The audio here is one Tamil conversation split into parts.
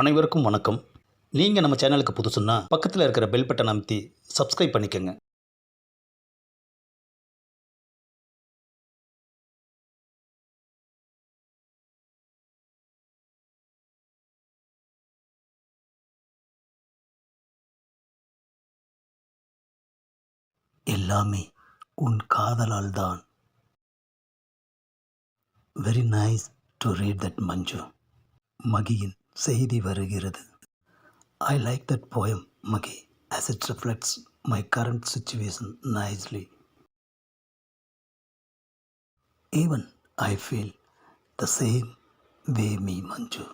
அனைவருக்கும் வணக்கம். நீங்கள் நம்ம சேனலுக்கு புதுசுன்னா பக்கத்தில் இருக்கிற பெல் பட்டன் அமைத்தி சப்ஸ்கிரைப் பண்ணிக்கோங்க. எல்லாமே உன் காதலால் தான் very nice to read that Manju. மகியின் செய்தி வருகிறது. I like that poem Mahi as it reflects my current situation nicely even I feel the same way me Manju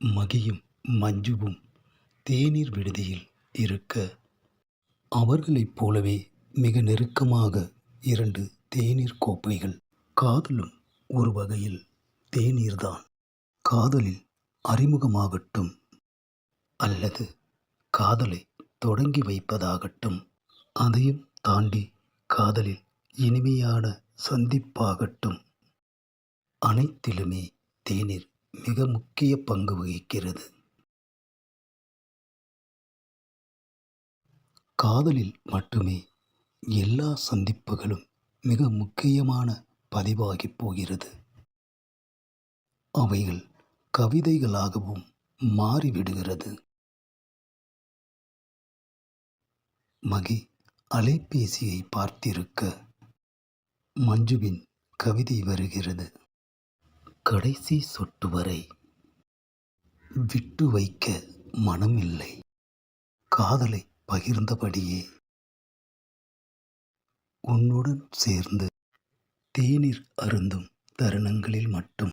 மகியும் மஞ்சுவும் தேநீர் விடுதியில் இருக்க அவர்களைப் போலவே மிக நெருக்கமாக இரண்டு தேநீர் கோப்பைகள் காதலும் ஒரு வகையில் தேநீர்தான் காதலில் அறிமுகமாகட்டும். அல்லது காதலை தொடங்கி வைப்பதாகட்டும். அதையும் தாண்டி காதலில் இனிமையான சந்திப்பாகட்டும். அனைத்திலுமே தேநீர் மிக முக்கிய பங்கு வகிக்கிறது. காதலில் மட்டுமே எல்லா சந்திப்புகளும் மிக முக்கியமான பதிவாகிப் போகிறது. அவைகள் கவிதைகளாகவும் மாறிவிடுகிறது. மகி அலைபேசியை பார்த்திருக்க மஞ்சுவின் கவிதை வருகிறது. கடைசி சொட்டு வரை விட்டு வைக்க மனமில்லை. காதலை பகிர்ந்தபடியே உன்னுடன் சேர்ந்து தேநீர் அருந்தும் தருணங்களில் மட்டும்